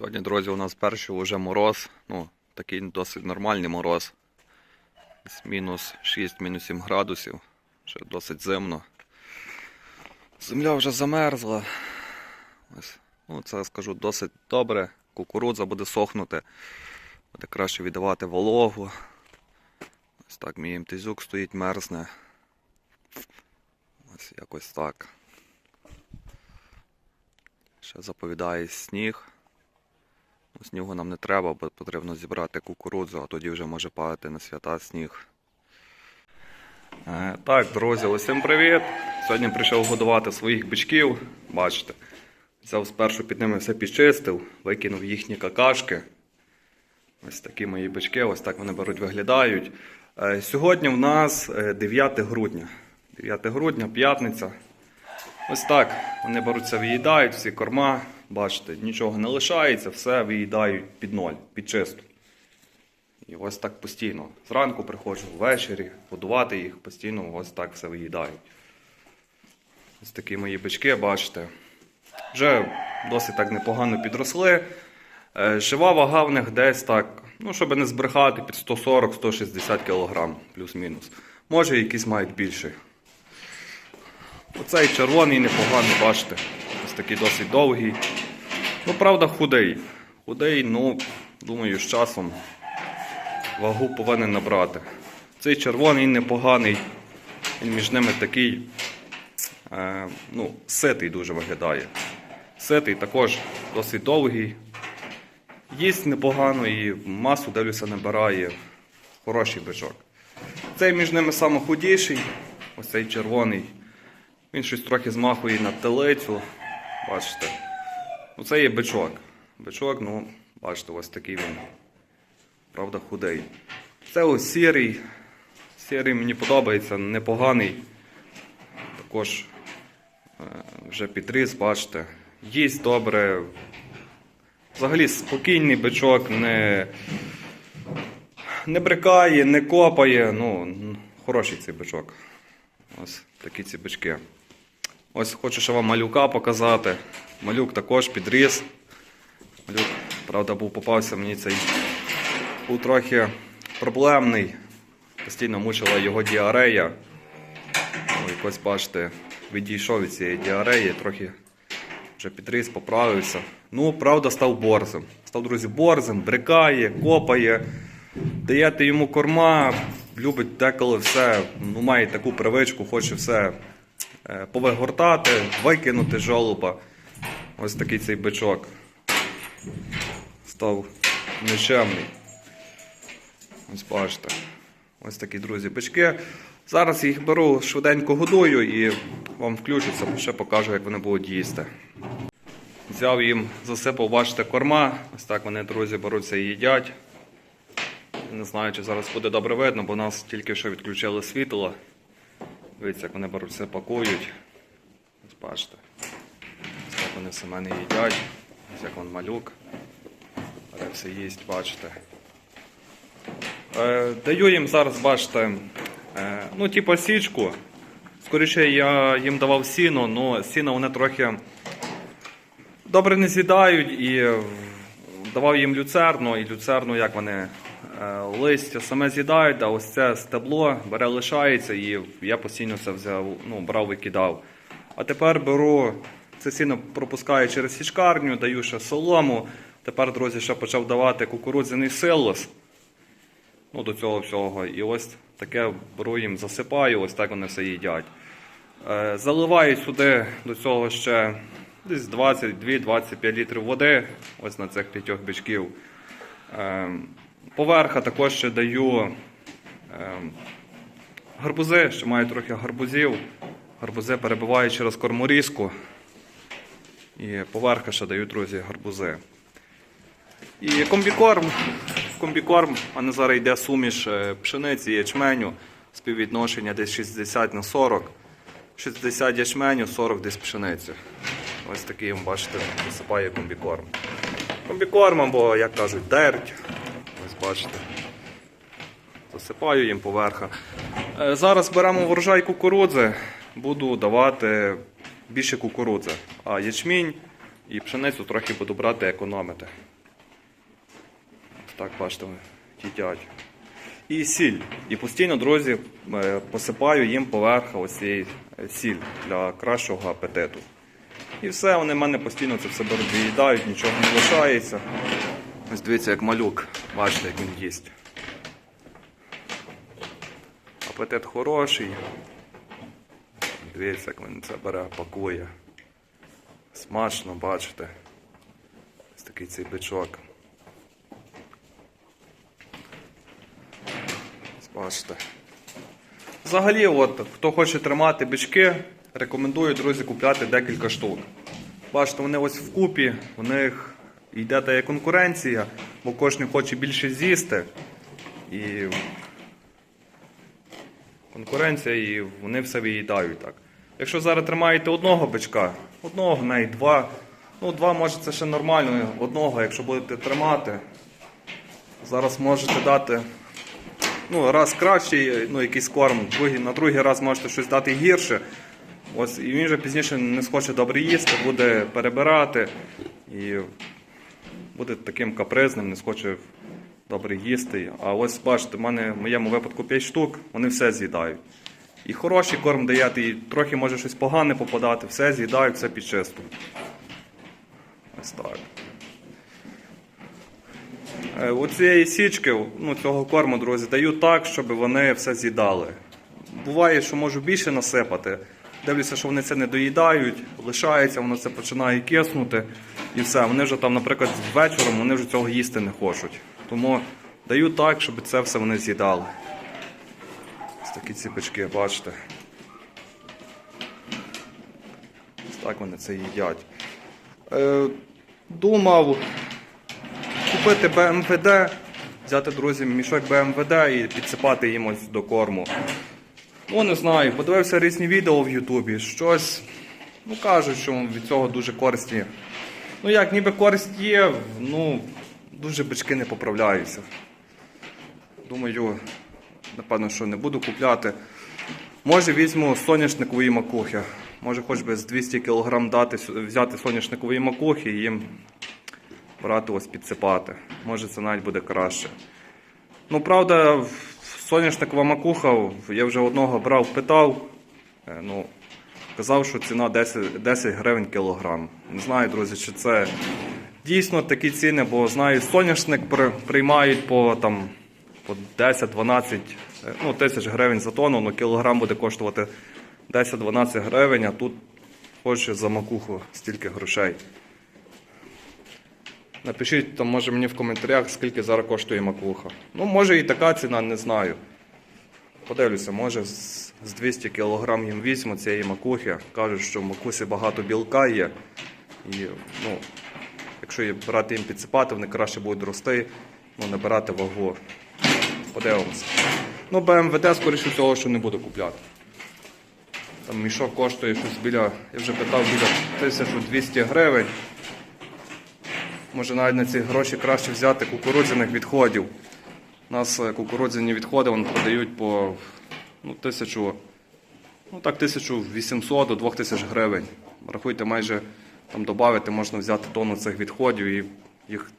Сьогодні, друзі, у нас перший уже мороз. Ну, такий досить нормальний мороз. Мінус 6, мінус 7 градусів. Ще досить зимно. Земля вже замерзла. Ось. Ну, це скажу досить добре. Кукурудза буде сохнути. Буде краще віддавати вологу. Ось так мій МТЗюк стоїть, мерзне. Ось якось так. Ще заповідає сніг. Снігу нам не треба, бо потрібно зібрати кукурудзу, а тоді вже може падати на свята сніг. Е, так, друзі, усім привіт! Сьогодні прийшов годувати своїх бичків. Бачите, взяв спершу під ними все підчистив, викинув їхні какашки. Ось такі мої бички, ось так вони беруть, виглядають. Е, сьогодні в нас е, 9 грудня. 9 грудня, п'ятниця. Ось так. Вони беруться, виїдають, всі корма. Бачите, нічого не лишається, все виїдають під ноль, під чисту. І ось так постійно. Зранку приходжу ввечері, годувати їх, постійно ось так все виїдають. Ось такі мої бички, бачите. Вже досить так непогано підросли. Е, Жива вага в них десь так, ну, щоб не збрехати, під 140-160 кг, плюс-мінус. Може, якісь мають більший. Оцей червоний непоганий, бачите. Такий досить довгий. Ну, правда, худий. Худий, ну, думаю, з часом вагу повинен набрати. Цей червоний непоганий. Він між ними такий, е, ну, ситий дуже виглядає. Ситий також досить довгий. Їсть непогано і масу, дивлюся, набирає. Хороший бичок. Цей між ними самохудіший, ось цей червоний. Він щось трохи змахує на телицю. Бачите. Ну, це є бичок. Бичок, ну, бачите, ось такий він. Правда, худий. Це ось сірий. Сірий мені подобається, непоганий. Також е, вже підріс, бачите. Їсть добре. Взагалі спокійний бичок, не, не брикає, не копає. Ну, хороший цей бичок. Ось такі ці бички. Ось хочу ще вам малюка показати. Малюк також підріс. Малюк, правда, був попався мені цей був трохи проблемний. Постійно мучила його діарея. Ну, Якось, бачите, відійшов від цієї діареї, трохи вже підріс, поправився. Ну, правда, став борзим. Став, друзі, борзим, брикає, копає, даєте йому корма, любить деколи все, ну, має таку привичку, хоче все повигортати, викинути жолуба. Ось такий цей бичок. Став нечемний. Ось бачите. Ось такі, друзі, бички. Зараз їх беру, швиденько годую і вам включуся, ще покажу, як вони будуть їсти. Взяв їм, засипав, бачите, корма. Ось так вони, друзі, беруться і їдять. Не знаю, чи зараз буде добре видно, бо нас тільки що відключили світло. Дивіться, як вони беруться, пакують. Ось бачите. Ось так вони все мене їдять. Ось як вон малюк. Бере все їсть, бачите. Е, даю їм зараз, бачите, е, ну, типу січку. Скоріше я їм давав сіно, але сіно вони трохи добре не з'їдають і давав їм люцерну, і люцерну, як вони листя саме з'їдають, а ось це стебло бере лишається, і я постійно це взяв, ну, брав, викидав. А тепер беру це сіно пропускаю через січкарню, даю ще солому. Тепер, друзі, ще почав давати кукурудзяний силос. Ну, до цього всього. І ось таке беру їм, засипаю, ось так вони все їдять. Е, заливаю сюди до цього ще десь 22-25 літрів води, ось на цих п'ятьох бичків. Поверха також ще даю е, гарбузи, що маю трохи гарбузів. Гарбузи перебиваю через корморізку. І поверха ще даю, друзі, гарбузи. І комбікорм. Комбікорм, а не зараз йде суміш е, пшениці і ячменю. Співвідношення десь 60 на 40. 60 ячменю, 40 десь пшениці. Ось такий, бачите, висипає комбікорм. Комбікорм або, як кажуть, дерть. Бачите. Засипаю їм поверха. Е, Зараз беремо врожай кукурудзи, буду давати більше кукурудзи. А ячмінь І пшеницю трохи буду брати економити. Так, бачите, їдять. І сіль. І постійно, друзі, е, посипаю їм поверх ось цієї е, сіль для кращого апетиту. І все, вони в мене постійно це все виїдають, нічого не лишається. Ось дивіться, як малюк. Бачите, як він їсть. Апетит хороший. Дивіться, як він це бере, пакує. Смачно, бачите. Ось такий цей бичок. Бачите. Взагалі, от, хто хоче тримати бички, рекомендую, друзі, купляти декілька штук. Бачите, вони ось вкупі, у них йде та є конкуренція, бо кожен хоче більше з'їсти. І конкуренція, і вони все виїдають так. Якщо зараз тримаєте одного бичка, одного, навіть два, ну два може це ще нормально, одного, якщо будете тримати, зараз можете дати ну, раз кращий, ну, якийсь корм, другий, на другий раз можете щось дати гірше. Ось, і він вже пізніше не схоче добре їсти, буде перебирати і буде таким капризним, не схоче добре їсти. А ось бачите, в мене в моєму випадку 5 штук, вони все з'їдають. І хороший корм даєте, і трохи може щось погане попадати, все з'їдають, все під чисту. Ось так. Е, У цієї січки, ну, цього корму, друзі, даю так, щоб вони все з'їдали. Буває, що можу більше насипати. Дивлюся, що вони це не доїдають, лишається, воно це починає киснути. І все. Вони вже там, наприклад, вечором вони вже цього їсти не хочуть. Тому даю так, щоб це все вони з'їдали. Ось такі ціпочки, бачите. Ось так вони це їдять. Е, думав купити БМВД, взяти друзі мішок БМВД і підсипати їм ось до корму. Ну, не знаю, подивився різні відео в Ютубі, щось. Ну, кажуть, що від цього дуже користь є. Ну як, ніби користь є, ну, дуже бички не поправляються. Думаю, напевно, що не буду купляти. Може візьму соняшникової макухи. Може хоч би з 200 кг дати, взяти соняшникової макухи і їм брати ось підсипати. Може це навіть буде краще. Ну, правда, в- соняшникова макуха, я вже одного брав, питав. е, Ну, казав, що ціна 10, 10 гривень кілограм. Не знаю, друзі, чи це дійсно такі ціни, бо знаю, соняшник при- приймають по там по 10-12 е, ну, тисяч гривень за тонну, ну кілограм буде коштувати 10-12 гривень, а тут хоче за макуху стільки грошей. Напишіть там, може мені в коментарях, скільки зараз коштує макуха. Ну, може і така ціна, не знаю. Подивлюся, може з з 200 кг їм візьму цієї макухи. Кажуть, що в макусі багато білка є. І ну, якщо брати їм підсипати, вони краще будуть рости, ну, набирати вагу. Подивимося. Ну, БМВД, скоріше всього, що не буду купляти. Там мішок коштує щось біля, я вже питав, біля 1200 гривень. Може навіть на ці гроші краще взяти кукурудзяних відходів. У нас е, кукурудзяні відходи вони продають по ну, тисячу, ну так, 1800 до 2000 гривень. Рахуйте, майже там додати, можна взяти тонну цих відходів і їх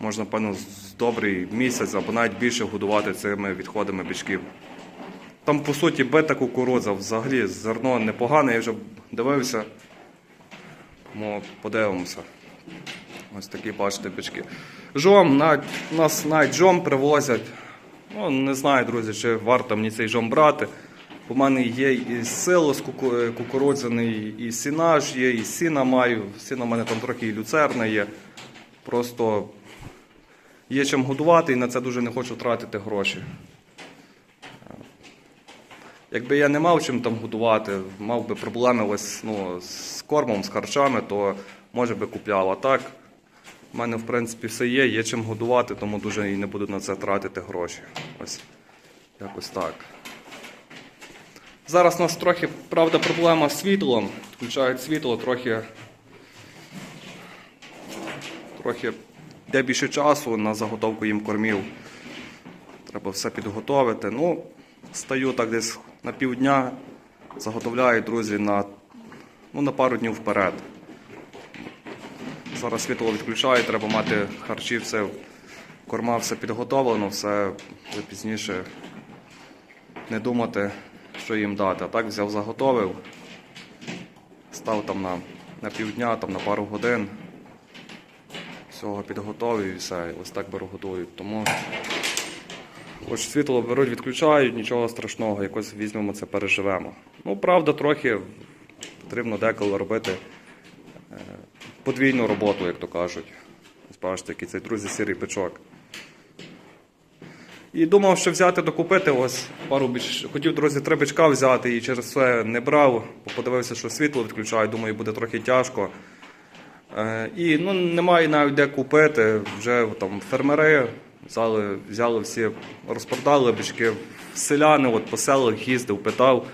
можна, певно, з добрий місяць або навіть більше годувати цими відходами бичків. Там, по суті, бита кукурудза, взагалі зерно непогане, я вже дивився. Тому подивимося. Ось такі бачите бички. Жом, навіть, нас навіть жом привозять. Ну, не знаю, друзі, чи варто мені цей жом брати. У мене є і силос куку- кукурудзяний, і сінаж є, і сіна маю. Сіна в мене там трохи і люцерна є. Просто є чим годувати і на це дуже не хочу тратити гроші. Якби я не мав чим там годувати, мав би проблеми ось, ну, з кормом, з харчами, то може би купляв. А так, в мене в принципі все є, є чим годувати, тому дуже і не буду на це тратити гроші. Ось якось так. Зараз у нас трохи, правда, проблема з світлом. Включають світло, трохи, трохи йде більше часу на заготовку їм кормів. Треба все підготовити. Ну, стаю так десь на півдня, заготовляю, друзі, на, ну, на пару днів вперед. Зараз світло відключають, треба мати харчі, все, корма, все підготовлено, все пізніше не думати, що їм дати. А так взяв, заготовив, став там на, на півдня, там на пару годин. Всього підготовив і все, ось так беру годують. Тому хоч світло беруть, відключають, нічого страшного, якось візьмемо це, переживемо. Ну, правда, трохи потрібно деколи робити е, подвійну роботу, як то кажуть. Ось бачите, який цей друзі сірий печок. І думав, що взяти докупити ось пару біч. Хотів, друзі, три бичка взяти і через це не брав, бо подивився, що світло відключають, думаю, буде трохи тяжко. Е, І ну, немає навіть де купити. Вже там фермери взяли, взяли всі, розпродали бички. Селяни от, по селах їздив, питав.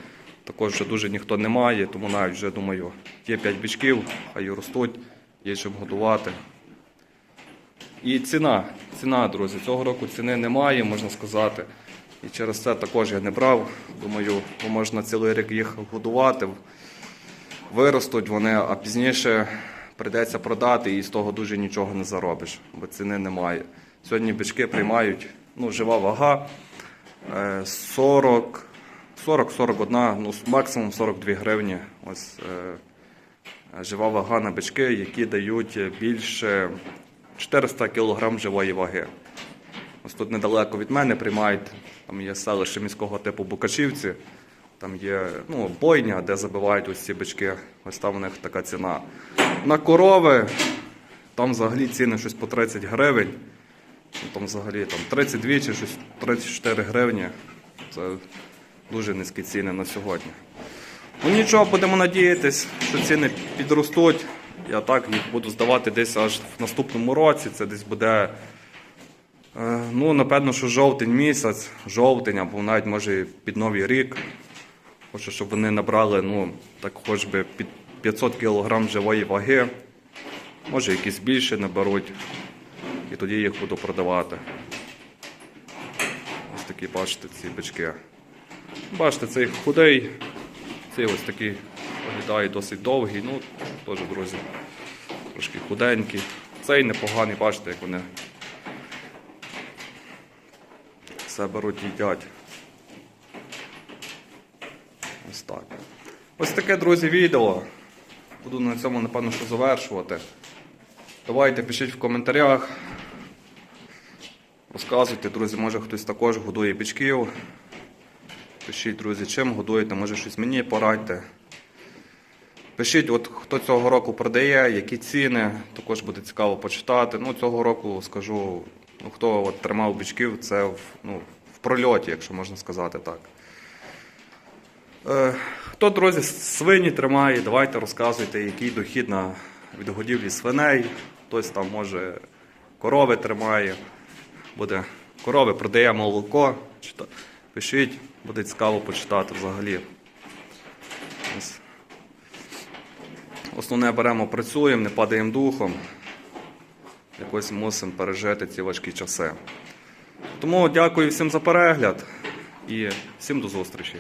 Також вже дуже ніхто не має, тому навіть вже думаю, є 5 бичків, хай ростуть, є чим годувати. І ціна, ціна, друзі, цього року ціни немає, можна сказати. І через це також я не брав. Думаю, можна цілий рік їх годувати, виростуть вони, а пізніше прийдеться продати і з того дуже нічого не заробиш, бо ціни немає. Сьогодні бички приймають, ну, жива вага е, 40, 40-41, ну, максимум 42 гривні. Ось е, жива вага на бички, які дають більше 400 кг живої ваги. Ось тут недалеко від мене приймають, там є селище міського типу Букачівці, там є ну, бойня, де забивають ось ці бички. Ось там у них така ціна. На корови там взагалі ціни щось по 30 гривень. Ну, Там взагалі там 32 чи щось 34 гривні. Це дуже низькі ціни на сьогодні. Ну нічого, будемо надіятись, що ціни підростуть. Я так їх буду здавати десь аж в наступному році. Це десь буде, е, ну, напевно, що жовтень місяць, жовтень, або навіть може під Новий рік. Хочу, щоб вони набрали, ну, так хоч би під 500 кг живої ваги. Може, якісь більше наберуть. І тоді їх буду продавати. Ось такі, бачите, ці бички. Бачите, цей худий, цей ось такий виглядає досить довгий, ну, теж, друзі, трошки худенький. Цей непоганий, бачите, як вони все беруть їдять. Ось так. Ось таке, друзі, відео. Буду на цьому, напевно, що завершувати. Давайте пишіть в коментарях. Розказуйте, друзі, може хтось також годує бичків. Пишіть, друзі, чим годуєте, може щось мені порадьте. Пишіть, от хто цього року продає, які ціни, також буде цікаво почитати. Ну, цього року скажу, ну, хто от тримав бичків, це в, ну, в прольоті, якщо можна сказати так. Е, хто, друзі, свині тримає, давайте розказуйте, який дохід на від годівлі свиней. Хтось там може корови тримає, буде корови, продає молоко. Пишіть, буде цікаво почитати взагалі. Основне беремо, працюємо, не падаємо духом. Якось мусимо пережити ці важкі часи. Тому дякую всім за перегляд і всім до зустрічі.